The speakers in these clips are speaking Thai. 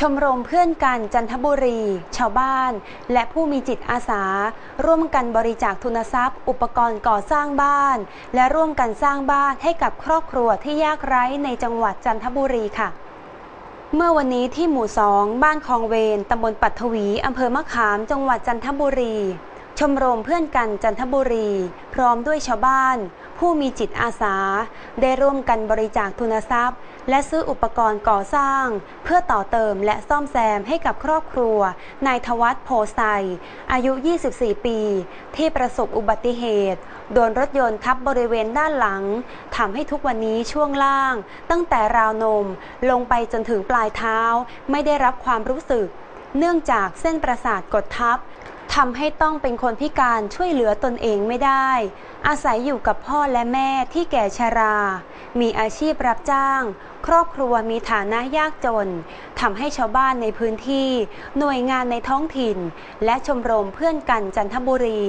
ชมรมเพื่อนกันจันทบุรี ชาวบ้าน และผู้มีจิตอาสา ร่วมกันบริจาคทุนทรัพย์ อุปกรณ์ก่อสร้างบ้าน และร่วมกันสร้างบ้านให้กับครอบครัวที่ยากไร้ในจังหวัดจันทบุรีค่ะ เมื่อวันนี้ที่หมู่สองบ้านคลองเวนตำบลปัทวี อำเภอมะขาม จังหวัดจันทบุรี ชมรมเพื่อนกันจันทบุรี พร้อมด้วยชาวบ้าน ผู้มีจิตอาสา ได้ร่วมกันบริจาคทุนทรัพย์ และซื้ออุปกรณ์ก่อสร้าง เพื่อต่อเติมและซ่อมแซมให้กับครอบครัวนายทวัฒน์โพไซอายุ 24 ปี ที่ประสบอุบัติเหตุ โดนรถยนต์ทับบริเวณด้านหลังทำให้ทุกวันนี้ช่วงล่าง ตั้งแต่ราวนมลงไปจนถึงปลายเท้า ไม่ได้รับความรู้สึก เนื่องจากเส้นประสาทกดทับ ทำให้ต้องเป็นคนพิการช่วยเหลือตนเองไม่ได้ อาศัยอยู่กับพ่อและแม่ที่แก่ชรา มีอาชีพรับจ้าง ครอบครัวมีฐานะยากจนทำให้ชาวบ้านในพื้นที่ หน่วยงานในท้องถิ่น และชมรมเพื่อนกันจันทบุรี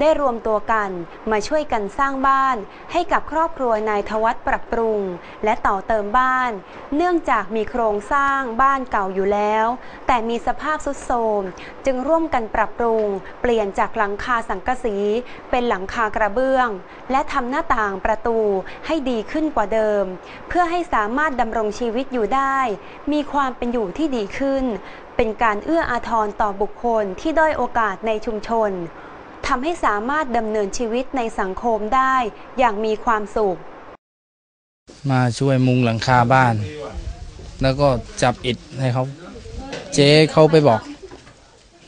ได้รวมตัวกันมาช่วยกันสร้างบ้าน ให้กับครอบครัวนายทวัฒน์ปรับปรุง และต่อเติมบ้าน เนื่องจากมีโครงสร้างบ้านเก่าอยู่แล้ว แต่มีสภาพทรุดโทรมจึงร่วมกันปรับปรุง เปลี่ยนจากหลังคาสังกะสี เป็นหลังคากระเบื้อง และทำหน้าต่างประตูให้ดีขึ้นกว่าเดิม เพื่อให้สามารถดำรงชีวิตอยู่ได้ มีความเป็นอยู่ที่ดีขึ้น เป็นการเอื้ออาทรต่อบุคคลที่ด้อยโอกาสในชุมชนทำให้สามารถดำเนินชีวิตในสังคมได้อย่างมีความสุข มาช่วยมุงหลังคาบ้าน แล้วก็จับอิฐให้เขาเจ๊เขาไปบอก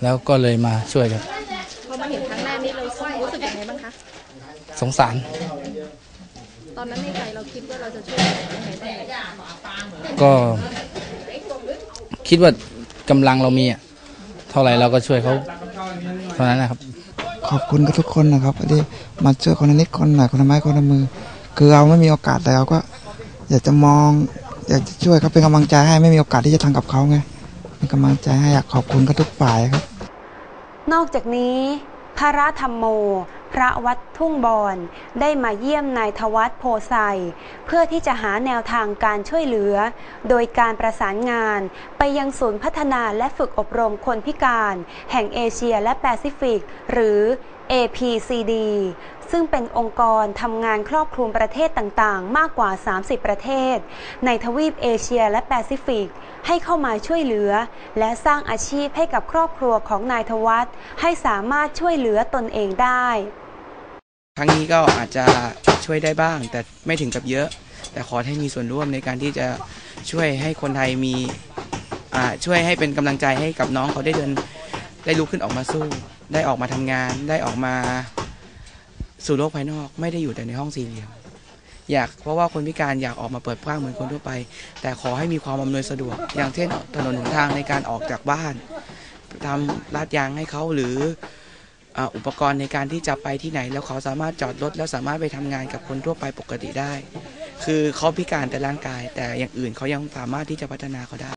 แล้วก็เลยมาช่วยครับพอมาเห็นครั้งแรกนี่เรารู้สึกยังไงบ้างคะสงสาร ตอนนั้นในใจเราคิดว่าเราจะช่วยยังไงได้ก็คิดว่ากำลังเรามีอะเท่าไหร่เราก็ช่วยเขาเท่านั้นนะครับ ขอบคุณกับทุกคนนะครับที่มาช่วยคนละนิดคนหน่อยคนละไม้คนละมือ คือเราไม่มีโอกาสแต่เราก็ อยากจะมอง อยากจะช่วยเขาเป็นกำลังใจให้ไม่มีโอกาสที่จะทำกับเขาไงเป็นกำลังใจให้อยากขอบคุณกับทุกฝ่ายครับ นอกจากนี้พระธรรมโม พระวัดทุ่งบอนได้มาเยี่ยมนายทวัฒน์โพไซเพื่อที่จะหาแนวทางการช่วยเหลือ โดยการประสานงานไปยังศูนย์พัฒนาและฝึกอบรมคนพิการ แห่งเอเชียและแปซิฟิก หรือ APCD ซึ่งเป็นองค์กรทำงานครอบคลุมประเทศต่างๆ มากกว่า 30 ประเทศ ในทวีปเอเชียและแปซิฟิก ให้เข้ามาช่วยเหลือ และสร้างอาชีพให้กับครอบครัวของนายทวัฒน์ให้สามารถช่วยเหลือตนเองได้ ครั้งนี้ก็อาจจะช่วยได้บ้าง แต่ไม่ถึงกับเยอะ แต่ขอให้มีส่วนร่วมในการที่จะช่วยให้คนไทยมีช่วยให้เป็นกำลังใจให้กับน้องเขาได้เดินได้ลุกขึ้นออกมาสู้ ได้ออกมาทำงาน ได้ออกมาสู่โลกภายนอก ไม่ได้อยู่แต่ในห้องสี่เหลี่ยมอยากเพราะว่าคนพิการอยากออกมาเปิดกว้างเหมือนคนทั่วไป แต่ขอให้มีความอำนวยสะดวก อย่างเช่นถนนหนทางในการออกจากบ้านทำลาดยางให้เขาหรือ อุปกรณ์ในการที่จะไปที่ไหน แล้วเขาสามารถจอดรถแล้วสามารถไปทำงานกับคนทั่วไปปกติได้ คือเขาพิการแต่ร่างกายแต่อย่างอื่นเขายังสามารถที่จะพัฒนาเขาได้